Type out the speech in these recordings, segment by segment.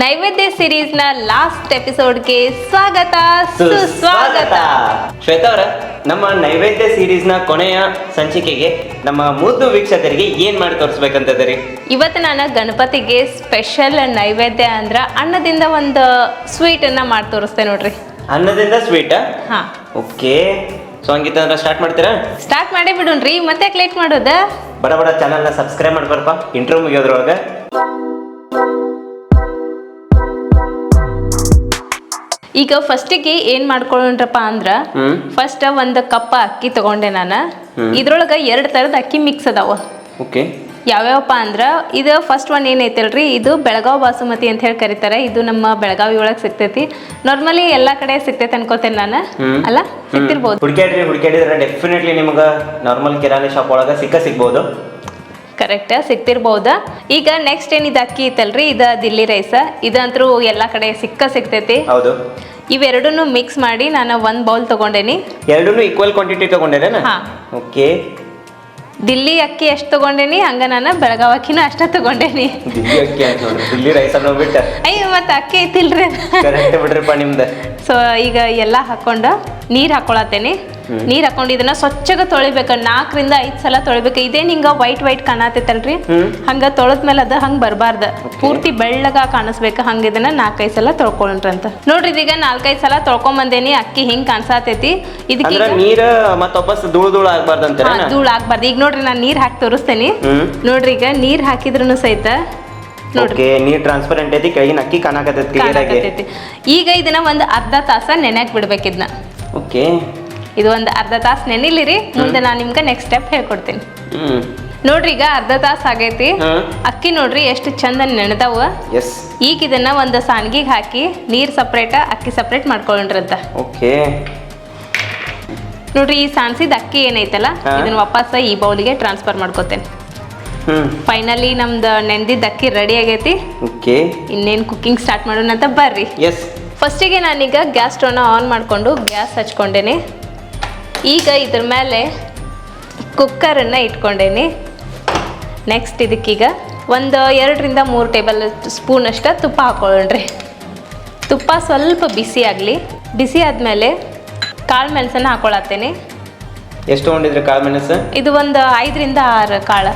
ನೈವೇದ್ಯ ಸಿರೀಸ್ನ ಲಾಸ್ಟ್ ಎಪಿಸೋಡ್ಗೆ ಸ್ವಾಗತ ಸುಸ್ವಾಗತ. ಶ್ವೇತಾ ಅವರ ನಮ್ಮ ನೈವೇದ್ಯ ಸೀರೀಸ್ನ ಕೊನೆಯ ಸಂಚಿಕೆಗೆ ನಮ್ಮ ಮುದ್ದು ವೀಕ್ಷಕರಿಗೆ ಏನ್ ಮಾಡಿ ತೋರಿಸ್ಬೇಕಂತದ್ರಿ ಇವತ್ತು ನಾನು ಗಣಪತಿಗೆ ಸ್ಪೆಷಲ್ ನೈವೇದ್ಯ ಅಂದ್ರ ಅನ್ನದಿಂದ ಒಂದು ಸ್ವೀಟ್ ಅನ್ನ ಮಾಡಿ ತೋರಿಸ್ತೆ ನೋಡ್ರಿ. ಅನ್ನದಿಂದ ಸ್ವೀಟ್ ಹಾ. ಓಕೆ ಸೊ ಹಂಗಿತ್ತ ಅಂದ್ರೆ ಸ್ಟಾರ್ಟ್ ಮಾಡ್ತೀರಾ? ಸ್ಟಾರ್ಟ್ ಮಾಡೇ ಬಿಡೋಣ್ರಿ ಮತ್ತೆ ಕ್ಲಿಕ್ ಮಾಡೋದ. ಬಡ ಬಡ ಚಾನಲ್ನ ಸಬ್ಸ್ಕ್ರೈಬ್ ಮಾಡ್ಬಾರಪ್ಪ ಇಂಟ್ರೋ ಮುಗಿಯೋದ್ರೊಳಗೆ. ಈಗ ಫಸ್ಟಿಗೆ ಏನ್ ಮಾಡ್ಕೊಂಡ್ರಪ್ಪ ಅಂದ್ರ ಫಸ್ಟ್ ಒಂದು ಕಪ್ಪ ಅಕ್ಕಿ ತಗೊಂಡೆ ನಾನು. ಇದ್ರೊಳಗ ಎರಡ್ ತರದ ಅಕ್ಕಿ ಮಿಕ್ಸ್ ಅದಾವ. ಓಕೆ. ಯಾವ್ಯಾವಪ್ಪ ಅಂದ್ರ ಇದು ಫಸ್ಟ್ ಒನ್ ಏನೈತಲ್ರಿ? ಇದು ಬೆಳಗಾವ್ ಬಾಸುಮತಿ ಅಂತ ಹೇಳಿ ಕರೀತಾರೆ. ಇದು ನಮ್ಮ ಬೆಳಗಾವಿ ಒಳಗೆ ಸಿಗ್ತೈತಿ. ನಾರ್ಮಲಿ ಎಲ್ಲಾ ಕಡೆ ಸಿಗ್ತೈತೆ ಅನ್ಕೋತೇನೆ ನಾನು. ಅಲ್ಲ? ಸಿಗ್ತಿರ್ಬೋದು. ಹುಡುಕ್ಯಾಡ್ರಿ ಹುಡುಕ್ಯಾಡಿದ್ರೆ ಡೆಫಿನೆಟ್ಲಿ ನಿಮ್ಗೆ ನಾರ್ಮಲ್ ಕಿರಾಣಿ ಶಾಪ್ ಒಳಗ ಸಿಕ್ಕ ಸಿಗ್ಬೋದು. ಕರೆಕ್ಟ್ ಸಿಗ್ತಿರ್ಬೋದ? ಈಗ ನೆಕ್ಸ್ಟ್ ಏನ್ ಇದು ಅಕ್ಕಿ ಐತಲ್ರಿ? ಇದು ದಿಲ್ಲಿ ರೈಸ ಇದಂತೂ ಎಲ್ಲಾ ಕಡೆ ಸಿಕ್ಕ ಸಿಗ್ತೈತಿ? ಹೌದು. ಇವೆರಡನ್ನು ಮಿಕ್ಸ್ ಮಾಡಿ ನಾನು ಒಂದ್ ಬೌಲ್ ತಗೊಂಡೇನಿ. ಎರಡೂ ಈಕ್ವಲ್ ಕ್ವಾಂಟಿಟಿ ತಗೊಂಡೇನೆ ಹಾ. ಓಕೆ ದಿಲ್ಲಿ ಅಕ್ಕಿ ಎಷ್ಟು ತಗೊಂಡೇನಿ? ಹಂಗ ನಾನು ಬೆಳಗಾವ್ ಅಕ್ಕಿನೂ ಅಷ್ಟ ತಗೊಂಡೇನಿ. ದಿಲ್ಲಿ ಅಕ್ಕಿ ಅಂತ ನೋಡ್ರಿ ದಿಲ್ಲಿ ರೈಸ್ ಅನ್ನೋ ಬಿಟ್ಟ. ಅಯ್ಯ ಮತ್ತೆ ಅಕ್ಕಿ ಐತಿಲ್ರಿ ಕರೆಕ್ಟ್ ಬಿಡ್ರಿಪ್ಪ ನಿಮ್ದು. ಸೊ ಈಗ ಎಲ್ಲ ಹಾಕೊಂಡು ನೀರು ಹಾಕೊಳತ್ತೇನೆ. ನೀರು ಹಾಕೊಂಡು ಇದನ್ನ ಸ್ವಚ್ಛಗ ತೊಳಿಬೇಕ. ನಾಲ್ಕರಿಂದ ಐದ್ ಸಲ ತೊಳಿಬೇಕು. ಇದೇ ಹಿಂಗ ವೈಟ್ ವೈಟ್ ಕಾಣತೈತಲ್ರಿ. ಹಂಗ ತೊಳೆದ್ಮೇಲೆ ಅದ ಹಂಗ ಬರಬಾರ್ದ. ಪೂರ್ತಿ ಬೆಳ್ಳಗ ಕಾಣಿಸ್ಬೇಕು. ಹಂಗ ಇದನ್ನ ನಾಲ್ಕೈದು ಸಲ ತೊಳ್ಕೊಂಡ್ರಂತ ನೋಡ್ರಿ ಇದೀಗ ನಾಲ್ಕೈದು ಸಲ ತೊಳ್ಕೊಂಬಂದೇನಿ. ಅಕ್ಕಿ ಹಿಂಗ್ ಕಾಣಿಸತೈತಿ. ಇದಕ್ಕೆ ನೀರ್ ಧೂಳು ಧೂಳು ಆಗ್ಬಾರ್ದು ಈಗ ನೋಡ್ರಿ ನಾನು ನೀರ್ ಹಾಕಿ ತೋರಿಸ್ತೇನೆ. ನೋಡ್ರಿ ಈಗ ನೀರ್ ಹಾಕಿದ್ರು ಸಹಿತ ನೋಡ್ರಿ. ಓಕೆ ನೀರ್ ಟ್ರಾನ್ಸ್ಪರೆಂಟ್ ಐತಿ ಕೆಳಗಿನ ಅಕ್ಕಿ ಕಾಣಕತ್ತೈತಿ ಕ್ಲಿಯರ್ ಆಗಿ. ಈಗ ಇದನ್ನ ಒಂದ್ ಅರ್ಧ ತಾಸ ನೆನೆಯಕ್ ಬಿಡ್ಬೇಕು ಇದನ್ನ. ಓಕೆ ಇದು ಒಂದು ಅರ್ಧ ತಾಸು ನೆನಿಲಿರಿ ಮುಂದೆ ನಾನು ನಿಮ್ಗೆ ನೆಕ್ಸ್ಟ್ ಸ್ಟೆಪ್ ಹೇಳ್ಕೊಡ್ತೀನಿ. ನೋಡ್ರಿ ಈಗ ಅರ್ಧ ತಾಸು ಆಗೈತಿ. ಅಕ್ಕಿ ನೋಡ್ರಿ ಎಷ್ಟು ಚಂದ ನೆನೆದವ ಈಗ ಇದನ್ನ ಒಂದು ಸಾನ್ಗಿಗೆ ಹಾಕಿ ನೀರ್ ಸಪ್ರೇಟ್ ಅಕ್ಕಿ ಸಪ್ರೇಟ್ ಮಾಡ್ಕೊಳ್ಳ್ರಂತ ಓಕೆ ನೋಡ್ರಿ ಈ ಸಾನ್ಸಿದ ಅಕ್ಕಿ ಏನೈತಲ್ಲ. ಇದನ್ನ ವಾಪಸ್ ಈ ಬೌಲಿಗೆ ಟ್ರಾನ್ಸ್ಫರ್ ಮಾಡ್ಕೋತೇನೆ. ಫೈನಲಿ ನಮ್ದು ನೆಂದಿದ್ದ ಅಕ್ಕಿ ರೆಡಿ ಆಗೈತಿ. ಓಕೆ ಇನ್ನೇನು ಕುಕ್ಕಿಂಗ್ ಸ್ಟಾರ್ಟ್ ಮಾಡೋಣ ಅಂತ ಬರ್ರಿ ಫಸ್ಟಿಗೆ ನಾನೀಗ ಗ್ಯಾಸ್ ಸ್ಟೋವ್ನ ಆನ್ ಮಾಡಿಕೊಂಡು ಗ್ಯಾಸ್ ಹಚ್ಕೊಂಡೇನಿ. ಈಗ ಇದ್ರ ಮೇಲೆ ಕುಕ್ಕರನ್ನು ಇಟ್ಕೊಂಡೇನಿ. ನೆಕ್ಸ್ಟ್ ಇದಕ್ಕೀಗ ಒಂದು ಎರಡರಿಂದ ಮೂರು ಟೇಬಲ್ ಸ್ಪೂನ್ ಅಷ್ಟ ತುಪ್ಪ ಹಾಕೊಳ್ಳ್ರಿ ತುಪ್ಪ ಸ್ವಲ್ಪ ಬಿಸಿ ಆಗಲಿ. ಬಿಸಿ ಆದಮೇಲೆ ಕಾಳು ಮೆಣಸನ್ನು ಹಾಕೊಳತ್ತೇನೆ. ಎಷ್ಟು ತಗೊಂಡಿದ್ರಿ ಕಾಳು ಮೆಣಸು? ಇದು ಒಂದು ಐದರಿಂದ ಆರು ಕಾಳು.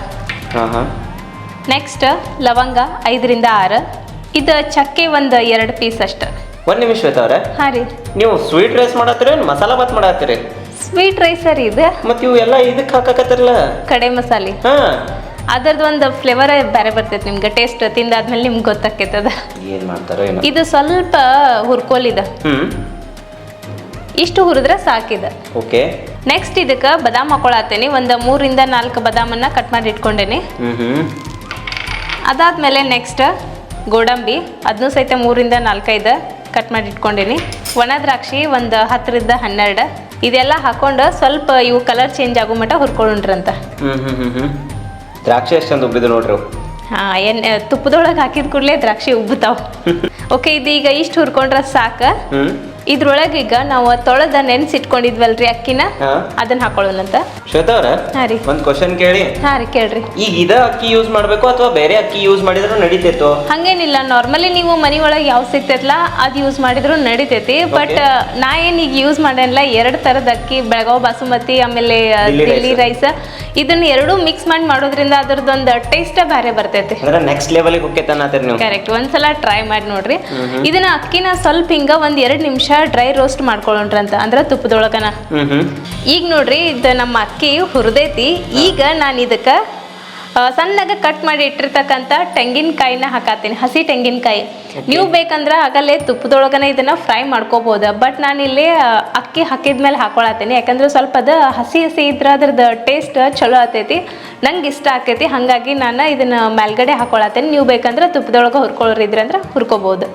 ಹಾ ಹಾ. ನೆಕ್ಸ್ಟ್ ಲವಂಗ ಐದರಿಂದ ಆರು. ಇದು ಚಕ್ಕೆ ಒಂದು ಎರಡು ಪೀಸ್ ಅಷ್ಟ. ಒಂದು ನಿಮಿಷ ಅವ್ರ. ಹಾಂ ರೀ. ನೀವು ಸ್ವೀಟ್ ರೈಸ್ ಮಾಡತ್ತೀರಿ ಮಸಾಲಾ ಬಾತ್ ಮಾಡತ್ತೀರಿ? ಸ್ವೀಟ್ ರೈಸ್ ಸರ್ ಇದು. ಮತ್ತೆ ಇವು ಎಲ್ಲ ಇದಕ್ಕೆ ಹಾಕಕತ್ತಿರಲ್ಲ? ಕಡೆ ಮಸಾಲೆ. ಹಾ. ಅದರದ್ದು ಒಂದು ಫ್ಲೇವರ್ ಬೇರೆ ಬರ್ತೈತೆ ನಿಮ್ಗೆ ಟೇಸ್ಟ್ ತಿಂದಾದ್ಮೇಲೆ ನಿಮ್ಗೆ ಗೊತ್ತಾಕೈತದ ಏನು ಮಾಡ್ತಾರೋ ಏನೋ. ಇದು ಸ್ವಲ್ಪ ಹುರ್ಕೋಲಿದ ಹ್ಮ್. ಇಷ್ಟು ಹುರಿದ್ರೆ ಸಾಕಿದ. ಓಕೆ. ನೆಕ್ಸ್ಟ್ ಇದಕ್ಕೆ ಬದಾಮ್ ಹಾಕೊಳತ್ತೇನೆ. ಒಂದು ಮೂರಿಂದ ನಾಲ್ಕು ಬದಾಮನ್ನ ಕಟ್ ಮಾಡಿ ಇಟ್ಕೊಂಡೇನಿ. ಹ್ಮ್ ಹ್ಮ್ ಅದಾದ್ಮೇಲೆ ನೆಕ್ಸ್ಟ್ ಗೋಡಂಬಿ ಅದನ್ನೂ ಸಹಿತ ಮೂರಿಂದ ನಾಲ್ಕೈದು ಕಟ್ ಮಾಡಿ ಇಟ್ಕೊಂಡೇನಿ. ಒಣ ದ್ರಾಕ್ಷಿ ಒಂದು ಹತ್ತರಿಂದ ಹನ್ನೆರಡು. ಇದೆಲ್ಲ ಹಾಕೊಂಡು ಸ್ವಲ್ಪ ಇವು ಕಲರ್ ಚೇಂಜ್ ಆಗೋ ಮಟ್ಟ ಹುರ್ಕೊಳ್ಳುಂಟ್ರಂತ. ಹ್ಮ್ ಹ್ಮ್ ಹ್ಮ್ ಹ್ಮ್. ದ್ರಾಕ್ಷಿ ಎಷ್ಟೊಂದು ಉಬ್ಬಿದು ನೋಡ್ರಿ ಹಾ ಏನ್ ತುಪ್ಪದೊಳಗೆ ಹಾಕಿದ ಕೂಡಲೇ ದ್ರಾಕ್ಷಿ ಉಬ್ಬುತ್ತಾವ ಓಕೆ ಇದೀಗ ಈಗ ಇಷ್ಟು ಹುರ್ಕೊಂಡ್ರೆ ಸಾಕು. ಹ್ಮ್. ಇದ್ರೊಳಗೆ ಈಗ ನಾವು ತೊಳೆದ ನೆನ್ಸಿಟ್ಕೊಂಡಿದ್ವಲ್ರಿ ಅಕ್ಕಿನ? ಅದನ್ನ ಹಾಕೊಳ್ಳೋಣಂತ ಶ್ವೇತಾ ಅವ್ರ ಹಾಂ ರೀ. ಒಂದ್ ಕ್ವಶನ್ ಕೇಳಿ. ಹಾಂ ರೀ ಕೇಳ್ರಿ. ಈಗ ಇದ ಅಕ್ಕಿ ಯೂಸ್ ಮಾಡ್ಬೇಕು ಅಥವಾ ಬೇರೆ ಅಕ್ಕಿ ಯೂಸ್ ಮಾಡಿದ್ರು ನಡೀತಿತ್ತು ಹಂಗೇನಿಲ್ಲ ನಾರ್ಮಲಿ ನೀವು ಮನಿ ಒಳಗೆ ಯಾವ ಸಿಗ್ತೈತಲ್ಲ ಅದು ಯೂಸ್ ಮಾಡಿದ್ರು ನಡಿತೈತಿ. ಬಟ್ ನಾ ಏನು ಈಗ ಯೂಸ್ ಮಾಡಲ್ಲ ಎರಡು ತರದ ಅಕ್ಕಿ ಬೆಳಗಾವ್ ಬಾಸುಮತಿ ಆಮೇಲೆ ದಿಲ್ಲಿ ರೈಸ್ ಇದನ್ನ ಎರಡು ಮಿಕ್ಸ್ ಮಾಡಿ ಮಾಡೋದ್ರಿಂದ ಅದ್ರದ್ದೊಂದು ಟೇಸ್ಟ್ ಬೇರೆ ಬರ್ತೈತಿ. ಅಂದ್ರೆ ನೆಕ್ಸ್ಟ್ ಲೆವೆಲ್ ಹೋಗ್ತೈತೆ ಅನ್ನತ್ತೀರಿ ನೀವು? ಕರೆಕ್ಟ್ ಒಂದ್ಸಲ ಟ್ರೈ ಮಾಡಿ ನೋಡ್ರಿ. ಇದನ್ನ ಅಕ್ಕಿನ ಸ್ವಲ್ಪ ಹಿಂಗ ಒಂದ್ ಎರಡ್ ನಿಮಿಷ ಡ್ರೈ ರೋಸ್ಟ್ ಮಾಡ್ಕೊಳ್ಳೋಣ್ರಂತ ಅಂದ್ರ ತುಪ್ಪದೊಳಗನ. ಈಗ ನೋಡ್ರಿ ಇದು ನಮ್ಮ ಅಕ್ಕಿ ಹುರಿದೈತಿ. ಈಗ ನಾನು ಇದಕ್ಕೆ ಸಣ್ಣಗೆ ಕಟ್ ಮಾಡಿ ಇಟ್ಟಿರ್ತಕ್ಕಂಥ ತೆಂಗಿನಕಾಯಿನ ಹಾಕತ್ತೀನಿ. ಹಸಿ ತೆಂಗಿನಕಾಯಿ. ನೀವು ಬೇಕಂದ್ರೆ ಆಗಲ್ಲೇ ತುಪ್ಪದೊಳಗನೆ ಇದನ್ನ ಫ್ರೈ ಮಾಡ್ಕೋಬಹುದು ಬಟ್ ನಾನು ಇಲ್ಲಿ ಅಕ್ಕಿ ಹಾಕಿದ್ಮೇಲೆ ಹಾಕೊಳತ್ತೀನಿ. ಯಾಕಂದ್ರೆ ಸ್ವಲ್ಪ ಅದು ಹಸಿ ಹಸಿ ಇದ್ರೆ ಅದ್ರದ್ದು ಟೇಸ್ಟ್ ಚಲೋ ಆತೈತಿ. ನಂಗೆ ಇಷ್ಟ ಆಕೈತಿ. ಹಾಗಾಗಿ ನಾನು ಇದನ್ನ ಮೇಲ್ಗಡೆ ಹಾಕೊಳತ್ತೀನಿ. ನೀವು ಬೇಕಂದ್ರೆ ತುಪ್ಪದೊಳಗೆ ಹುರ್ಕೊಳ್ಳೋರಿದ್ರೆ ಅಂದ್ರೆ ಹುರ್ಕೋಬಹುದು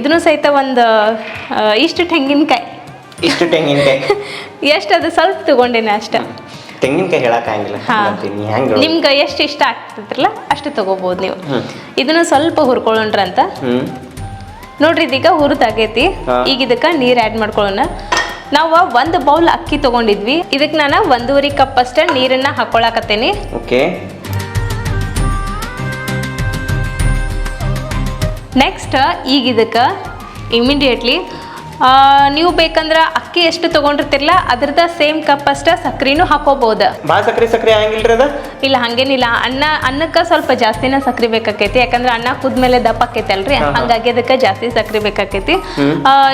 ಇದನ್ನು ಸಹಿತ ಒಂದು ಇಷ್ಟು ತೆಂಗಿನಕಾಯಿ. ಇಷ್ಟು ತೆಂಗಿನಕಾಯಿ. ಎಷ್ಟು ಅದು ಸ್ವಲ್ಪ ತಗೊಂಡೇನೆ ಅಷ್ಟ. ತೆಂಗಿನಕಾಯಿ ಹೇಳಕ್ ಆಗಿಲ್ಲ ನಿಮ್ ಕೈ ಹೆಂಗ ನಿಮ್ಗೆ ಎಷ್ಟು ಇಷ್ಟ ಆಗ್ತಿರ್ಲ ಅಷ್ಟು ತಗೋಬಹುದು ನೀವು. ಇದನ್ನ ಸ್ವಲ್ಪ ಹುರ್ಕೊಳ್ಳೋಣ ಅಂತ ನೋಡ್ರಿ ಇದೀಗ ಹುರಿದಾಗೈತಿ ಆಗೇತಿ. ಈಗ ಇದಕ್ಕ ನೀರ್ ಆ್ಯಡ್ ಮಾಡ್ಕೊಳ್ಳೋಣ. ನಾವು ಒಂದು ಬೌಲ್ ಅಕ್ಕಿ ತಗೊಂಡಿದ್ವಿ. ಇದಕ್ಕೆ ನಾನು ಒಂದೂವರೆ ಕಪ್ ಅಷ್ಟೇ ನೀರನ್ನ ಹಾಕೊಳಕತ್ತೇನಿ ಓಕೆ. ನೆಕ್ಸ್ಟ್ ಈಗ ಇದಕ್ಕೆ ಇಮಿಡಿಯೇಟ್ಲಿ ನೀವು ಬೇಕಂದ್ರೆ ಅಕ್ಕಿ ಎಷ್ಟು ತೊಗೊಂಡಿರ್ತಿರಲ್ಲ ಅದ್ರದ ಸೇಮ್ ಕಪ್ ಅಷ್ಟ ಸಕ್ರಿನೂ ಹಾಕೋಬಹುದು ಭಾಳ ಸಕ್ರಿ ಸಕ್ರಿ ಆಗಂಗಿಲ್ರಿ ಅದ? ಇಲ್ಲ ಹಂಗೇನಿಲ್ಲ. ಅನ್ನ ಅನ್ನಕ್ಕ ಸ್ವಲ್ಪ ಜಾಸ್ತಿನ ಸಕ್ರಿ ಬೇಕಾಕೈತಿ ಯಾಕಂದ್ರೆ ಅನ್ನ ಕುದ್ಮೇಲೆ ದಪ್ಪ ಆಕೈತಲ್ರಿ. ಹಂಗಾಗಿ ಅದಕ್ಕೆ ಜಾಸ್ತಿ ಸಕ್ರಿ ಬೇಕಾಕೈತಿ.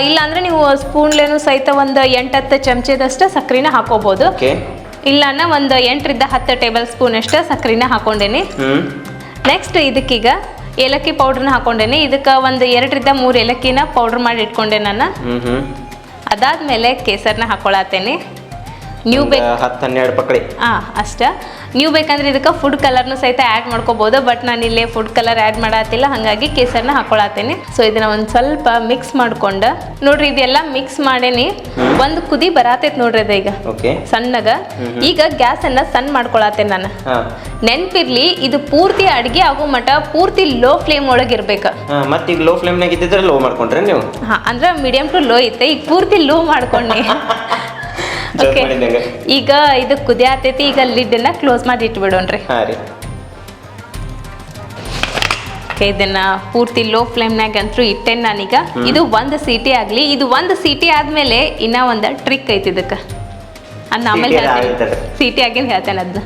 ಇಲ್ಲ ಅಂದ್ರೆ ನೀವು ಸ್ಪೂನ್ಲೇನು ಸಹಿತ ಒಂದು ಎಂಟತ್ತು ಚಮಚದಷ್ಟು ಸಕ್ರಿನ ಹಾಕೋಬಹುದು ಇಲ್ಲ ಅನ್ನ ಒಂದು ಎಂಟರಿಂದ ಹತ್ತು ಟೇಬಲ್ ಸ್ಪೂನ್ ಅಷ್ಟ ಸಕ್ರಿನ ಹಾಕೊಂಡೇನಿ. ನೆಕ್ಸ್ಟ್ ಇದಕ್ಕೀಗ ಏಲಕ್ಕಿ ಪೌಡ್ರನ್ನ ಹಾಕೊಂಡೇನಿ. ಇದಕ್ಕೆ ಒಂದು ಎರಡರಿಂದ ಮೂರು ಏಲಕ್ಕಿನ ಪೌಡ್ರ್ ಮಾಡಿ ಇಟ್ಕೊಂಡೆ ನಾನು. ಅದಾದ್ಮೇಲೆ ಕೇಸರ್ನ ಹಾಕೊಳತ್ತೇನೆ. ನೀವು ಬೇಕು ಹತ್ತು ಹನ್ನೆರಡು ಪಕಡಿ. ಹಾಂ ಅಷ್ಟ. ನೀವು ಬೇಕಂದ್ರೆ ಇದಕ್ಕೆ ಫುಡ್ ಕಲರ್ನು ಸಹಿತ ಆ್ಯಡ್ ಮಾಡ್ಕೋಬೋದು ಬಟ್ ನಾನು ಇಲ್ಲೇ ಫುಡ್ ಕಲರ್ ಆ್ಯಡ್ ಮಾಡತ್ತಿಲ್ಲ ಹಾಗಾಗಿ ಕೇಸರ್ನ ಹಾಕೊಳತ್ತೇನೆ ಸೊ ಇದನ್ನ ಒಂದು ಸ್ವಲ್ಪ ಮಿಕ್ಸ್ ಮಾಡ್ಕೊಂಡು. ನೋಡ್ರಿ ಇದೆಲ್ಲ ಮಿಕ್ಸ್ ಮಾಡೇನಿ. ಒಂದು ಕುದಿ ಬರಾತೈತೆ ನೋಡ್ರಿ ಅದ ಈಗ. ಓಕೆ ಸಣ್ಣಗ. ಈಗ ಗ್ಯಾಸನ್ನು ಸಣ್ಣ ಮಾಡ್ಕೊಳತ್ತೇನೆ ನಾನು. ನೆನ್ಪಿರ್ಲಿ ಇದು ಪೂರ್ತಿ ಅಡಿಗೆ ಆಗೋ ಮಟ ಪೂರ್ತಿ ಲೋ ಫ್ಲೇಮ್ ಒಳಗೆ ಇರ್ಬೇಕು. ಮತ್ತೆ ಈಗ ಲೋ ಫ್ಲೇಮ್ನಾಗ ಇದ್ದಿದ್ರೆ ಲೋ ಮಾಡ್ಕೊಂಡ್ರೆ ನೀವು? ಹಾ ಅಂದ್ರೆ ಮೀಡಿಯಂ ಟು ಲೋ ಇತ್ತೆ ಈಗ ಪೂರ್ತಿ ಲೋ ಮಾಡ್ಕೊಂಡಿ ಈಗ ಇದು ಕುದಿ ಆತೈತಿ ಈಗ ಲಿಡ್ಡನ್ನ ಕ್ಲೋಸ್ ಮಾಡಿ ಇಟ್ಬಿಡೋಣ್ರಿ. ಹಾ ರೀ. ಓಕೆ ಇದನ್ನ ಪೂರ್ತಿ ಲೋ ಫ್ಲೇಮ್ನಾಗ ಅಂತೂ ಇಟ್ಟೇನೆ ನಾನೀಗ. ಇದು ಒಂದು ಸೀಟಿ ಆಗಲಿ ಇದು ಒಂದು ಸೀಟಿ ಆದ್ಮೇಲೆ ಇನ್ನ ಒಂದು ಟ್ರಿಕ್ ಐತಿ ಇದಕ್ಕೆ. ಅನ್ನ ಆಮೇಲೆ ಸೀಟಿ ಹೇಳ್ತೀನಿ. ಆಗಿರ್ತದೆ. ಸೀಟಿ ಆಗಿನ ಹೇಳ್ತೇನೆ ಅದನ್ನ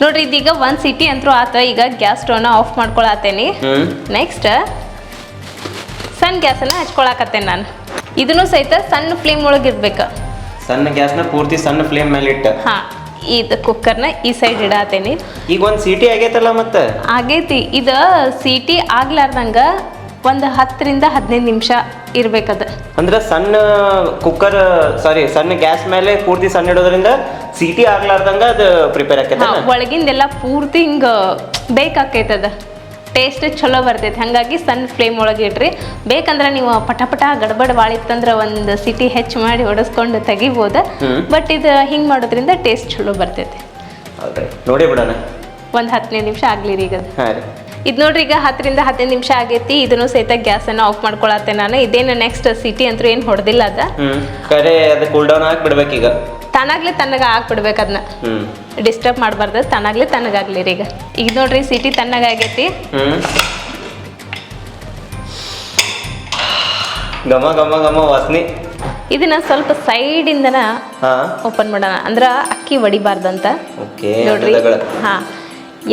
ನೋಡ್ರಿ ಇದೀಗ ಒಂದ್ ಸಿಟಿ ಅಂತೂ ಆತ ಈಗ ಗ್ಯಾಸ್ ಸ್ಟವ್ನ ಆಫ್ ಮಾಡ್ಕೊಳತ್ತೇನಿ ಹ್ಮ್. ನೆಕ್ಸ್ಟ್ ಸಣ್ಣ ಗ್ಯಾಸನ್ನ ಹಚ್ಕೊಳಕತ್ತೇನೆ ನಾನು. ಇದನ್ನು ಸಹಿತ ಸಣ್ಣ ಫ್ಲೇಮ್ ಒಳಗೆ ಇರ್ಬೇಕು ಸಣ್ಣ ಗ್ಯಾಸ್ನ ಪೂರ್ತಿ ಸಣ್ಣ ಫ್ಲೇಮ್ ಮೇಲೆ ಇಟ್ಟು. ಹಾ ಇದು ಕುಕ್ಕರ್ನ ಈ ಸೈಡ್ ಇಡಾತೇನಿ. ಈಗ ಒಂದ್ ಸಿಟಿ ಆಗೈತಲ್ಲ ಮತ್ತ? ಆಗೈತಿ ಇದು ಸಿಟಿ ಆಗ್ಲಾರ್ದಂಗ ಒಂದು ಹತ್ತರಿಂದ ಹದಿನೈದು ನಿಮಿಷ ಇರ್ಬೇಕದ. ಅಂದ್ರೆ ಸಣ್ಣ ಕುಕ್ಕರ್ ಸಾರಿ ಸಣ್ಣ ಗ್ಯಾಸ್ ಮೇಲೆ ಪೂರ್ತಿ ಸಣ್ಣ ಇಡೋದ್ರಿಂದ ಸೀಟಿ ಆಗ್ಲಾರ್ದಂಗ ಅದು ಪ್ರಿಪೇರ್ ಆಕೈತ ಒಳಗಿಂದೆಲ್ಲ ಪೂರ್ತಿ ಹಿಂಗ ಬೇಕಾಕೈತದ. ಟೇಸ್ಟ್ ಚಲೋ ಬರ್ತೈತಿ. ಹಾಗಾಗಿ ಸಣ್ಣ ಫ್ಲೇಮ್ ಒಳಗೆ ಇಡ್ರಿ. ಬೇಕಂದ್ರೆ ನೀವು ಪಟ ಪಟ ಗಡ್ಬಡ್ ಬಾಳಿತ್ತಂದ್ರೆ ಒಂದು ಸಿಟಿ ಹೆಚ್ಚು ಮಾಡಿ ಹೊಡೆಸ್ಕೊಂಡು ತೆಗಿಬೋದು. ಬಟ್ ಇದು ಹಿಂಗೆ ಮಾಡೋದ್ರಿಂದ ಟೇಸ್ಟ್ ಚಲೋ ಬರ್ತೈತಿ. ನೋಡಿ ಬಿಡೋಣ. ಒಂದು ಹತ್ತನೇ ನಿಮಿಷ ಆಗ್ಲಿ ರೀ ಈಗ. ಇದು ನೋಡ್ರಿ ಈಗ ಹತ್ತರಿಂದ ಹದಿನೈದು ನಿಮಿಷ ಆಗೈತಿ. ಇದನ್ನು ಸಹಿತ ಗ್ಯಾಸನ್ನು ಆಫ್ ಮಾಡ್ಕೊಳತ್ತೆ ನಾನು. ಇದೇನು ನೆಕ್ಸ್ಟ್ ಸಿಟಿ ಅಂತ ಏನು ಹೊಡೆದಿಲ್ಲ ಅದ. ಕರೆ ಅದು ಕೂಲ್ ಡೌನ್ ಆಗಿ ಬಿಡ್ಬೇಕೀಗ. ತಾನಾಗ್ಲಿ ತನಗ ಹಾಕ್ಬಿಡ್ಬೇಕು ಅದನ್ನ ಡಿಸ್ಟರ್ಬ್ ಮಾಡಬಾರ್ದು ತಾನಾಗ್ಲಿ ತನಗಾಗ್ಲಿ ರೀ ಈಗ. ಈಗ ನೋಡ್ರಿ ಸಿಟಿ ತನ್ನಗಾಗೈತಿ ಘಮ ಘಮ ಘಮ ವಾಸನಿ. ಇದನ್ನ ಸ್ವಲ್ಪ ಸೈಡ್ ಇಂದನ ಓಪನ್ ಮಾಡೋಣ. ಅಂದ್ರ ಅಕ್ಕಿ ಒಡಿಬಾರ್ದಂತ ಓಕೆ ನೋಡ್ರಿ. ಹಾ.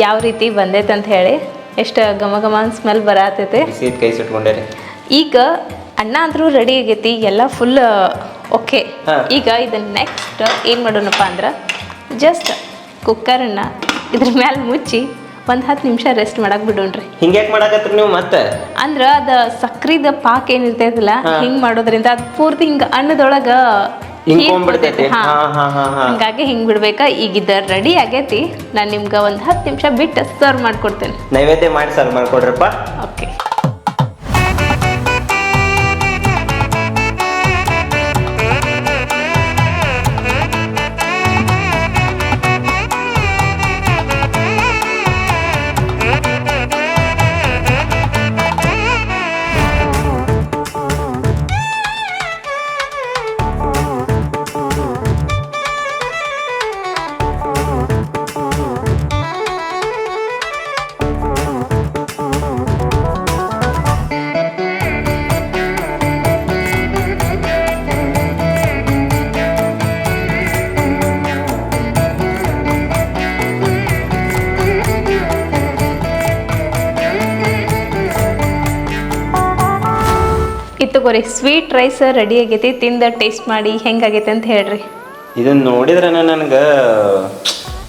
ಯಾವ ರೀತಿ ಬಂದೈತೆ ಅಂತ ಹೇಳಿ. ಎಷ್ಟು ಘಮ ಘಮ ಸ್ಮೆಲ್ ಬರತೈತೆ. ಈಗ ಅಣ್ಣ ಅಂದ್ರೂ ರೆಡಿ ಆಗೈತಿ. ಎಲ್ಲ ಫುಲ್ ಓಕೆ ಈಗ ಇದನ್ನ ನೆಕ್ಸ್ಟ್ ಏನು ಮಾಡೋಣಪ್ಪ ಅಂದ್ರೆ ಜಸ್ಟ್ ಕುಕ್ಕರನ್ನ ಇದ್ರ ಮ್ಯಾಲೆ ಮುಚ್ಚಿ ಒಂದು ಹತ್ತು ನಿಮಿಷ ರೆಸ್ಟ್ ಮಾಡಕ್ ಬಿಡೋಣ್ರಿ. ಹಿಂಗೆ ಮಾಡಾಕತ್ರಿ ನೀವು ಮತ್ತೆ? ಅಂದ್ರ ಅದ ಸಕ್ರಿದ ಪಾಕ್ ಏನಿರ್ತೈತಲ್ಲ ಇರ್ತೈತಲ್ಲ ಹಿಂಗ್ ಮಾಡೋದ್ರಿಂದ ಅದ್ ಪೂರ್ತಿ ಹಿಂಗ ಅನ್ನದೊಳಗ ಹಂಗಾಗಿ ಹಿಂಗ್ ಬಿಡ್ಬೇಕ. ಈಗ ಇದ ರೆಡಿ ಆಗೈತಿ. ನಾನು ನಿಮ್ಗ ಒಂದ್ ಹತ್ತು ನಿಮಿಷ ಬಿಟ್ಟು ಸರ್ವ್ ಮಾಡ್ಕೊಡ್ತೇನೆ. ನೈವೇದ್ಯ ಮಾಡಿ ಸರ್ವ್ ಮಾಡ್ಕೊಡ್ರಪ್ಪ. ಓಕೆ ಇತ್ತಗೋರಿ ಸ್ವೀಟ್ ರೈಸ್ ರೆಡಿ ಆಗೈತಿ ತಿಂದ ಟೇಸ್ಟ್ ಮಾಡಿ ಹೆಂಗಾಗೈತೆ ಅಂತ ಹೇಳ್ರಿ. ಇದನ್ನ ನೋಡಿದ್ರೆ ನನಗೆ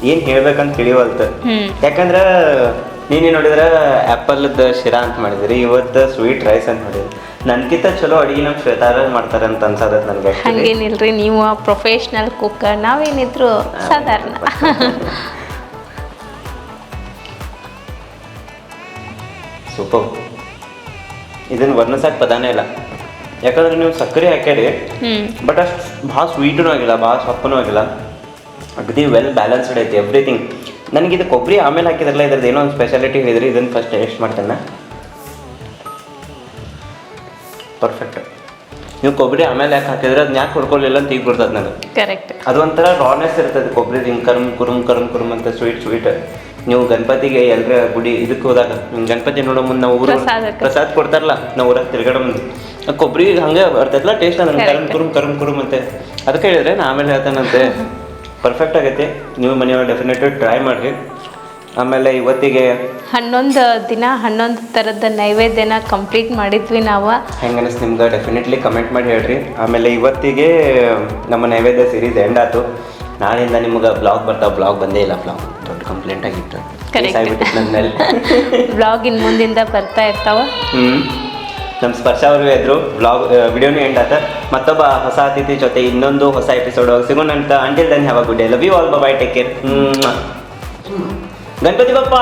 ಏನು ಹೇಳ್ಬೇಕಂತ ತಿಳಿವಲ್ತು. ಯಾಕಂದ್ರ ನೀನೇ ನೋಡಿದ್ರೆ ಆ್ಯಪಲ್ದ ಶಿರಾ ಅಂತ ಮಾಡಿದ್ರಿ ಇವತ್ತು ಸ್ವೀಟ್ ರೈಸ್ ಅಂತ ಮಾಡಿದ್ರಿ. ನನ್ಕಿಂತ ಚಲೋ ಅಡಿಗೆ ನಮ್ಮ ಶ್ವೇತಾರ ಮಾಡ್ತಾರೆ ಅಂತ ಅನ್ಸದ ನನಗೆ ಹಂಗೇನಿಲ್ರಿ ನೀವು ಪ್ರೊಫೆಷ್ನಲ್ ಕುಕ್ ನಾವೇನಿದ್ರು ಸಾಧಾರಣ. ಸೂಪರ್. ಇದನ್ನ ವರ್ಣಿಸಕ್ಕೆ ಪದಾನೇ ಇಲ್ಲ. ಯಾಕಂದ್ರೆ ನೀವು ಸಕ್ಕರೆ ಹಾಕ್ಯಾರಿ ಬಟ್ ಅಷ್ಟು ಭಾಳ ಸ್ವೀಟೂ ಆಗಿಲ್ಲ ಭಾಳ ಸೊಪ್ಪನೂ ಆಗಿಲ್ಲ. ಅಗದಿ ವೆಲ್ ಬ್ಯಾಲೆನ್ಸ್ಡ್ ಐತಿ ಎವ್ರಿಥಿಂಗ್ ನನಗೆ ಇದು ಕೊಬ್ಬರಿ ಆಮೇಲೆ ಹಾಕಿದ್ರಲ್ಲ ಇದ್ರದ್ದು ಏನೋ ಒಂದು ಸ್ಪೆಷಾಲಿಟಿ ಹೇಳಿದ್ರಿ ಇದನ್ನು ಫಸ್ಟ್ ಟೇಸ್ಟ್ ಮಾಡ್ತೇನೆ. ಪರ್ಫೆಕ್ಟ್ ನೀವು ಕೊಬ್ಬರಿ ಆಮೇಲೆ ಯಾಕೆ ಹಾಕಿದ್ರೆ ಅದನ್ನ ಯಾಕೆ ಹೊಡ್ಕೊಳ್ಳಿಲ್ಲ ಅಂತ ಈಗ ಬರ್ತದೆ ನನಗೆ. ಕರೆಕ್ಟ್ ಅದು ಒಂಥರ ರಾನೆಸ್ ಇರ್ತದೆ ಕೊಬ್ಬರಿ ಹಿಂಗೆ ಕರ್ಮ್ ಕುರುಮ್ ಕರ್ಮ್ ಕುರುಮ್ ಅಂತ ಸ್ವೀಟ್ ಸ್ವೀಟ್ ನೀವು ಗಣಪತಿಗೆ ಎಲ್ಲರ ಗುಡಿ ಇದಕ್ಕೆ ಹೋದಾಗ ಗಣಪತಿ ನೋಡೋ ಮುಂದೆ ನಾವು ಊರು. ಪ್ರಸಾದ ಕೊಡ್ತಾರಲ್ಲ ನಾವು ಊರಾಗ ತಿರ್ಗಾಡೋ ಮುಂದೆ. ಕೊಬ್ಬರಿ ಹಂಗೆ ಬರ್ತೈತಲ್ಲ ಟೇಸ್ಟ್ ಅದನ್ನ ಕರಮ್. ಕುರುಮ್ ಕರಮ್ ಕುರುಮ್ ಅಂತೆ. ಅದಕ್ಕೆ ಹೇಳಿದ್ರೆ ನಾ ಆಮೇಲೆ ಹೇಳ್ತಾನಂತೆ ಪರ್ಫೆಕ್ಟ್ ಆಗೈತಿ. ನೀವು ಮನೆಯೊಳಗೆ ಡೆಫಿನೆಟ್ಲಿ ಟ್ರೈ ಮಾಡಿರಿ. ಆಮೇಲೆ ಇವತ್ತಿಗೆ ಹನ್ನೊಂದು ದಿನ ಹನ್ನೊಂದು ಥರದ ನೈವೇದ್ಯನ ಕಂಪ್ಲೀಟ್ ಮಾಡಿದ್ವಿ ನಾವು. ಹೆಂಗೆ ಅನಿಸ್ತು ನಿಮ್ಗೆ? ಡೆಫಿನೆಟ್ಲಿ ಕಮೆಂಟ್ ಮಾಡಿ ಹೇಳ್ರಿ. ಆಮೇಲೆ ಇವತ್ತಿಗೆ ನಮ್ಮ ನೈವೇದ್ಯ ಸೀರೀಸ್ ಎಂಡ್ ಆಯ್ತು. ನಾಳೆಯಿಂದ ನಿಮ್ಗೆ ಬ್ಲಾಗ್ ಬರ್ತಾವೆ ಬ್ಲಾಗ್ ಬಂದೇ ಇಲ್ಲ. ಬ್ಲಾಗ್ ದೊಡ್ಡ ಕಂಪ್ಲೇಂಟ್ ಆಗಿತ್ತು. ಕರೆಕ್ಟ್ ಬ್ಲಾಗ್ ಇನ್ನು ಮುಂದಿಂದ ಬರ್ತಾ ಇರ್ತಾವ. ಹ್ಞೂ ನಮ್ಮ ಸ್ಪರ್ಶ ಅವರು ಇದ್ರು ಬ್ಲಾಗ್ ವಿಡಿಯೋನು ಎಂಡ್ ಆತ. ಮತ್ತೊಬ್ಬ ಹೊಸ ಅತಿಥಿ ಜೊತೆ ಇನ್ನೊಂದು ಹೊಸ ಎಪಿಸೋಡ್ ಸಿಗೋಣ ಅಂತ until then have a good day love you all bye take care Ganapati Bappa.